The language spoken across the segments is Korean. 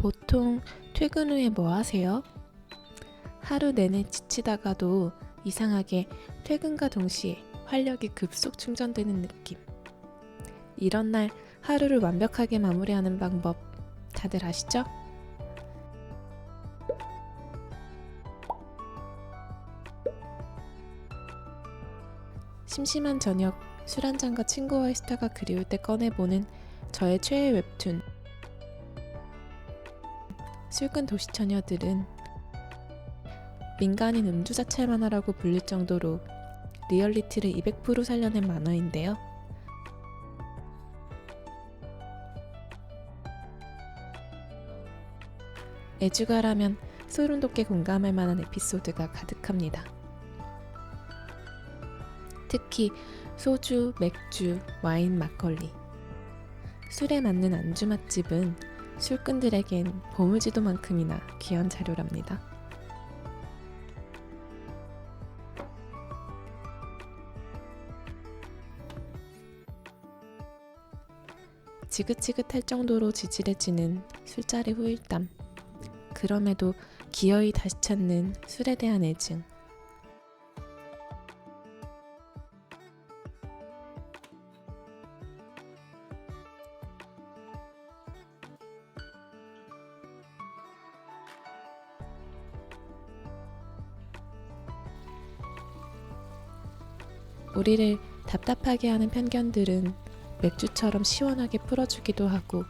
보통 퇴근 후에 뭐 하세요? 하루 내내 지치다가도 이상하게 퇴근과 동시에 활력이 급속 충전되는 느낌. 이런 날 하루를 완벽하게 마무리하는 방법 다들 아시죠? 심심한 저녁 술 한잔과 친구와의 스타가 그리울 때 꺼내보는 저의 최애 웹툰 술꾼 도시 처녀들은 민간인 음주사찰 만화라고 불릴 정도로 리얼리티를 200% 살려낸 만화인데요. 애주가라면 소름 돋게 공감할 만한 에피소드가 가득합니다. 특히 소주, 맥주, 와인, 막걸리. 술에 맞는 안주 맛집은 술꾼들에겐 보물지도만큼이나 귀한 자료랍니다. 지긋지긋할 정도로 지질해지는 술자리 후일담. 그럼에도 기어이 다시 찾는 술에 대한 애증. 우리를 답답하게 하는 편견들은 맥주처럼 시원하게 풀어주기도 하고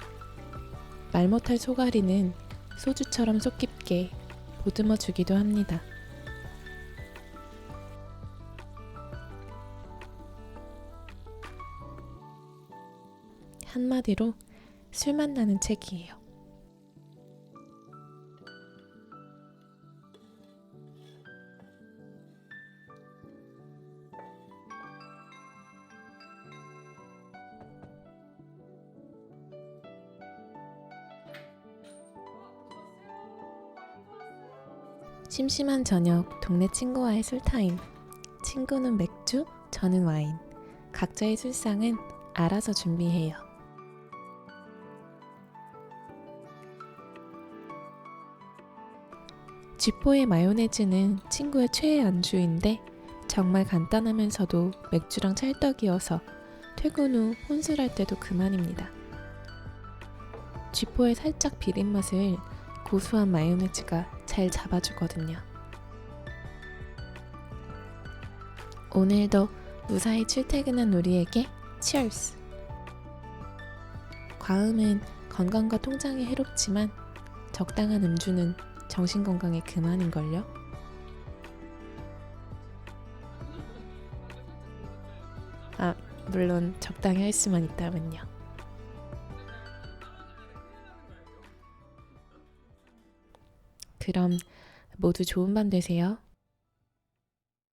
말 못할 소가리는 소주처럼 속 깊게 보듬어 주기도 합니다. 한마디로 술 만 나는 책이에요. 심심한 저녁 동네 친구와의 술타임. 친구는 맥주, 저는 와인. 각자의 술상은 알아서 준비해요. 쥐포의 마요네즈는 친구의 최애 안주인데 정말 간단하면서도 맥주랑 찰떡이어서 퇴근 후 혼술할 때도 그만입니다. 쥐포의 살짝 비린 맛을 고소한 마요네즈가 잘 잡아주거든요. 오늘도 무사히 출퇴근한 우리에게 치얼스! 과음은 건강과 통장에 해롭지만 적당한 음주는 정신 건강에 그만인걸요. 아, 물론 적당히 할 수만 있다면요. 그럼 모두 좋은 밤 되세요.